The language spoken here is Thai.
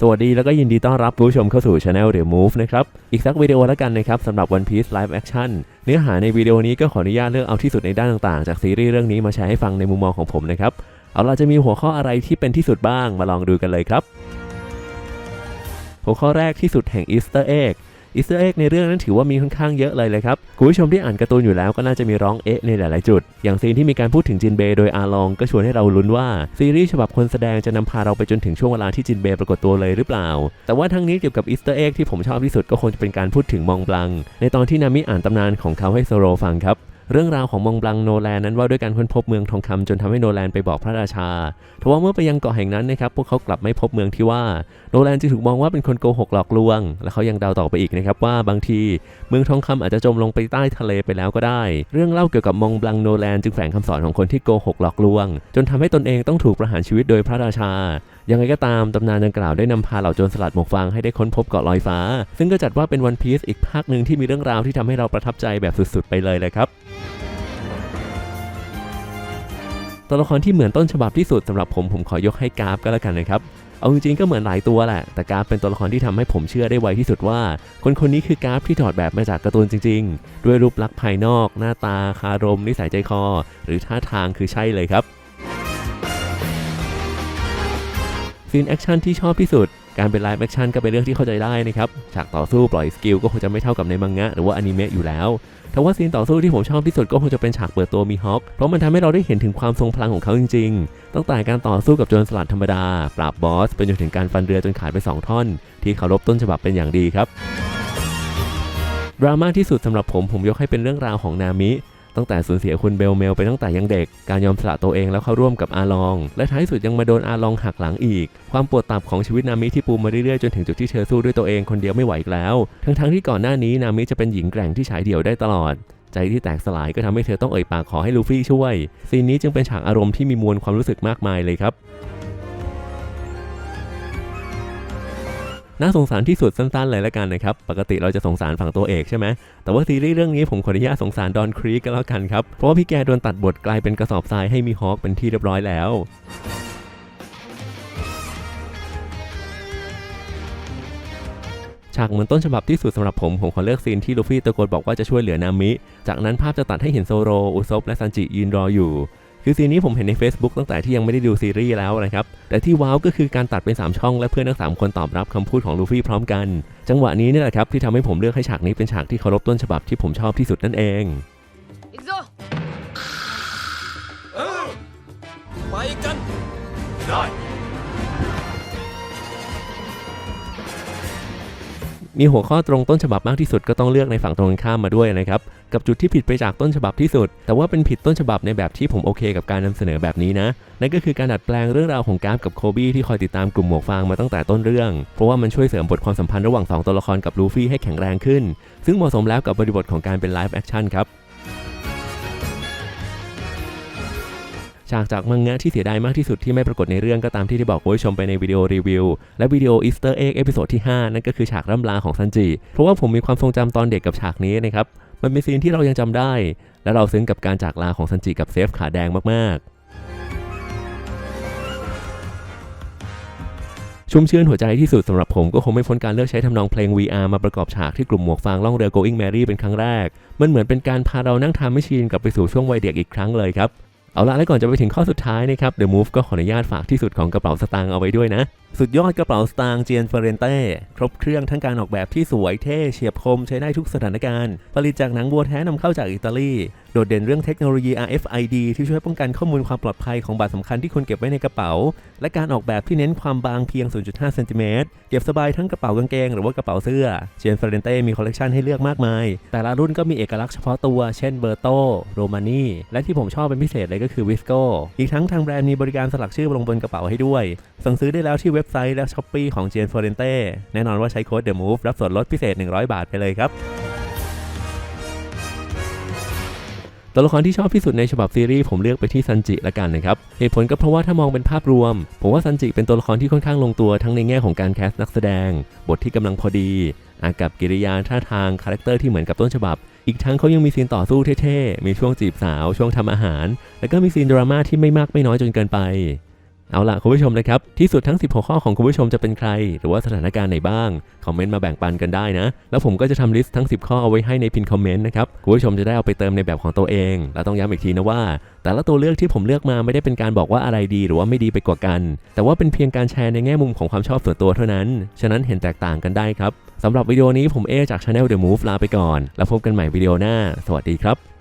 สวัสดีแล้วก็ยินดีต้อนรับผู้ชมเข้าสู่ช anel The Move นะครับ อีกสักวิดีโอแล้วกันนะครับสำหรับ One Piece Live Action เนื้อหาในวิดีโอนี้ก็ขออนุญาตเลือกเอาที่สุดในด้านต่างๆ จากซีรีส์เรื่องนี้มาแชร์ให้ฟังในมุมมองของผมนะครับ เอาล่ะจะมีหัวข้ออะไรที่เป็นที่สุดบ้างมาลองดูกันเลยครับ หัวข้อแรกที่สุดแห่ง Easter Egg อีสเตอร์เอ็กในเรื่องนั้นถือว่ามีค่อนข้างเยอะเลยเลยครับคุณผู้ชมที่อ่านการ์ตูนอยู่แล้วก็น่าจะมีร้องเอ๊ะในหลาย ๆ จุด อย่างซีนที่มีการพูดถึงจินเบย์โดยอาลองก็ชวนให้เราลุ้นว่าซีรีส์ฉบับคนแสดงจะนำพาเราไปจนถึงช่วงเวลาที่จินเบย์ปรากฏตัวเลยหรือเปล่า แต่ว่าทั้งนี้เกี่ยวกับอีสเตอร์เอ็กที่ผมชอบที่สุดก็คงจะเป็นการพูดถึงมองบลัง ในตอนที่นามิอ่านตำนานของเขาให้โซโรฟังครับ เรื่องราวของมองบลังโนแลนนั้นว่าด้วยการค้นพบเมืองทองคำจนทำให้โนแลนไปบอกพระราชาทว่าเมื่อไปยังเกาะแห่งนั้นนะครับพวกเขากลับไม่พบเมืองที่ว่าโนแลนจึงถูกมองว่าเป็นคนโกหกหลอกลวง และเขายังเดาต่อไปอีกนะครับว่าบางทีเมืองทองคำอาจจะจมลงไปใต้ทะเลไปแล้วก็ได้ เรื่องเล่าเกี่ยวกับมองบลังโนแลนจึงแฝงคำสอนของคนที่โกหกหลอกลวง จนทำให้ตนเองต้องถูกประหารชีวิตโดยพระราชา ยังไงก็ตามตำนานดังกล่าวได้นำพาเหล่าโจรสลัดหมวกฟางให้ได้ค้นพบเกาะลอยฟ้า ซึ่งก็จัดว่าเป็นวันพีซอีกภาคหนึ่งที่มีเรื่องราวที่ทำให้เราประทับใจแบบสุดๆ ไปเลยเลยครับตัวละครที่เหมือนต้นฉบับที่สุดสำหรับผมผมขอยกให้กราฟก็แล้วกันนะครับ เอาจริงๆก็เหมือนหลายตัวแหละ แต่กราฟเป็นตัวละครที่ทำให้ผมเชื่อได้ไวที่สุดว่า คนคนนี้คือกราฟที่ถอดแบบมาจากการ์ตูนจริง ๆ ด้วยรูปลักษณ์ภายนอก หน้าตาคารม นิสัยใจคอ หรือท่าทางคือใช่เลยครับ ซีนแอคชั่นที่ชอบที่สุด การเป็นไลฟ์แอคชั่นก็เป็นเรื่องที่เข้าใจได้นะครับ ฉากต่อสู้ปล่อยสกิลก็คงจะไม่เท่ากับในมังงะหรือว่าอนิเมะอยู่แล้วแต่ว่าซีนต่อสู้ที่ผมชอบที่สุดก็คงจะเป็นฉากเปิดตัวมีฮอคเพราะมันทำให้เราได้เห็นถึงความทรงพลังของเขาจริงๆ ตั้งแต่การต่อสู้กับโจรสลัดธรรมดา ปราบบอสไปจนถึงการฟันเรือจนขาดไป 2 ท่อน ที่เคารพต้นฉบับเป็นอย่างดีครับ ดราม่าที่สุดสำหรับผมผมยกให้เป็นเรื่องราวของนามิ ตั้งแต่สูญเสียคุณเบลเมลไปตั้งแต่ยังเด็ก การยอมสละตัวเองแล้วเข้าร่วมกับอาลอง และท้ายสุดยังมาโดนอาลองหักหลังอีก ความปวดตับของชีวิตนามิที่ปูมาเรื่อยๆจนถึงจุดที่เธอสู้ด้วยตัวเองคนเดียวไม่ไหวแล้ว ทั้งๆที่ก่อนหน้านี้นามิจะเป็นหญิงแกร่งที่ฉายเดี่ยวได้ตลอดใจที่แตกสลายก็ทำให้เธอต้องเอ่ยปากขอให้ลูฟี่ช่วย ซีนนี้จึงเป็นฉากอารมณ์ที่มีมวลความรู้สึกมากมายเลยครับ น่าสงสารที่สุดสั้นๆเลยละกันนะครับ ปกติเราจะสงสารฝั่งตัวเอกใช่ไหมแต่ว่าซีรีส์เรื่องนี้ผมขออนุญาตสงสารดอนครีกก็แล้วกันครับ เพราะว่าพี่แกโดนตัดบทกลายเป็นกระสอบทรายให้มีฮอคเป็นที่เรียบร้อยแล้วฉากเหมือนต้นฉบับที่สุดสำหรับผม ผมขอเลือกซีนที่ลูฟี่ตะโกนบอกว่าจะช่วยเหลือนามิ จากนั้นภาพจะตัดให้เห็นโซโร อุซบและซันจิยืนรออยู่ คือซีนนี้ผมเห็นใน Facebook ตั้งแต่ที่ยังไม่ได้ดูซีรีส์แล้วนะครับ แต่ที่ว้าวก็คือการตัดเป็น 3 ช่อง และเพื่อนทั้ง 3 คนตอบรับคำพูดของลูฟี่พร้อมกัน จังหวะนี้นี่แหละครับที่ทำให้ผมเลือกให้ฉากนี้เป็นฉากที่เคารพต้นฉบับที่ผมชอบที่สุดนั่นเองไปกันได้ มีหัวข้อตรงต้นฉบับมากที่สุดก็ต้องเลือกในฝั่งตรงข้ามมาด้วยนะครับ กับจุดที่ผิดไปจากต้นฉบับที่สุด แต่ว่าเป็นผิดต้นฉบับในแบบที่ผมโอเคกับการนำเสนอแบบนี้นะ นั่นก็คือการดัดแปลงเรื่องราวของกราฟกับโคบี้ที่คอยติดตามกลุ่มหมวกฟางมาตั้งแต่ต้นเรื่อง เพราะว่ามันช่วยเสริมบทความสัมพันธ์ระหว่างสองตัวละครกับลูฟี่ให้แข็งแรงขึ้น ซึ่งเหมาะสมแล้วกับบริบทของการเป็นไลฟ์แอคชั่นครับ ฉากจากมังงะที่เสียดายมากที่สุดที่ไม่ปรากฏในเรื่องก็ตามที่ได้บอกคุณผู้ชมไปในวิดีโอรีวิว และวิดีโออีสเตอร์เอ็กเอพิโซดที่ 5 นั่นก็คือฉากร่ำลาของซันจิ เพราะว่าผมมีความทรงจำตอนเด็กกับฉากนี้นะครับ มันเป็นซีนที่เรายังจำได้ และเราซึ้งกับการจากลาของซันจิกับเซฟขาแดงมากๆชุ่มชื่นหัวใจที่สุดสำหรับผมก็คงไม่พ้นการเลือกใช้ทำนองเพลง VR มาประกอบฉากที่กลุ่มหมวกฟางล่องเรือ Going Merry เป็นครั้งแรก มันเหมือนเป็นการพาเรานั่งทำไม่ชีนกลับไปสู่ช่วงวัยเด็กอีกครั้งเลยครับ เอาละและก่อนจะไปถึงข้อสุดท้ายนะครับ The Move ก็ขออนุญาตฝากที่สุดของกระเป๋าสตางค์เอาไว้ด้วยนะ สุดยอดกระเป๋าสตางค์เจียนเฟเรนเต้ครบเครื่องทั้งการออกแบบที่สวยเท่เฉียบคมใช้ได้ทุกสถานการณ์ ผลิตจากหนังวัวแท้นำเข้าจากอิตาลี โดดเด่นเรื่องเทคโนโลยี RFID ที่ช่วยป้องกันข้อมูลความปลอดภัยของบัตรสำคัญที่คุณเก็บไว้ในกระเป๋า และการออกแบบที่เน้นความบางเพียง 0.5เซนติเมตรเก็บสบายทั้งกระเป๋ากางเกงหรือว่ากระเป๋าเสื้อเจียนเฟเรนเต้มีคอลเลกชันให้เลือกมากมาย แต่ละรุ่นก็มีเอกลักษณ์เฉพาะตัว เช่นเบอร์โตโรมานีและที่ผมชอบเป็นพิเศษเลยก็คือวิสโกอีกทั้งทางแบรนด์มีบริการสลักชื่อลงบนกระเป๋าให้ด้วย สั่งซื้อได้แล้วที่เว็บไซต์และช้อปปีของเจียนเฟเรนเต้แน่นอนว่าใช้โค้ด The Move รับส่วนลดพิเศษ 100 บาทไปเลยครับตัวละครที่ชอบที่สุดในฉบับซีรีส์ผมเลือกไปที่ซันจิละกันนะครับ เหตุผลก็เพราะว่าถ้ามองเป็นภาพรวม ผมว่าซันจิเป็นตัวละครที่ค่อนข้างลงตัวทั้งในแง่ของการแคสต์นักแสดง บทที่กำลังพอดี อากับกิริยาท่าทางคาแรคเตอร์ที่เหมือนกับต้นฉบับ อีกทั้งเขายังมีซีนต่อสู้เท่ๆ มีช่วงจีบสาว ช่วงทำอาหาร แล้วก็มีซีนดราม่าที่ไม่มากไม่น้อยจนเกินไป เอาล่ะคุณผู้ชมนะครับ ที่สุดทั้ง 10หัวข้อของคุณผู้ชมจะเป็นใคร หรือว่าสถานการณ์ไหนบ้าง คอมเมนต์มาแบ่งปันกันได้นะ แล้วผมก็จะทำลิสต์ทั้ง 10 ข้อเอาไว้ให้ในพินคอมเมนต์นะครับ คุณผู้ชมจะได้เอาไปเติมในแบบของตัวเอง และต้องย้ำอีกทีนะว่า แต่ละตัวเลือกที่ผมเลือกมาไม่ได้เป็นการบอกว่าอะไรดี หรือว่าไม่ดีไปกว่ากัน แต่ว่าเป็นเพียงการแชร์ในแง่มุมของความชอบส่วนตัวเท่านั้น ฉะนั้นเห็นแตกต่างกันได้ครับสำหรับวิดีโอนี้ผมเอจาก Channel The Move ลาไปก่อน แล้วพบกันใหม่วิดีโอหน้า สวัสดีครับ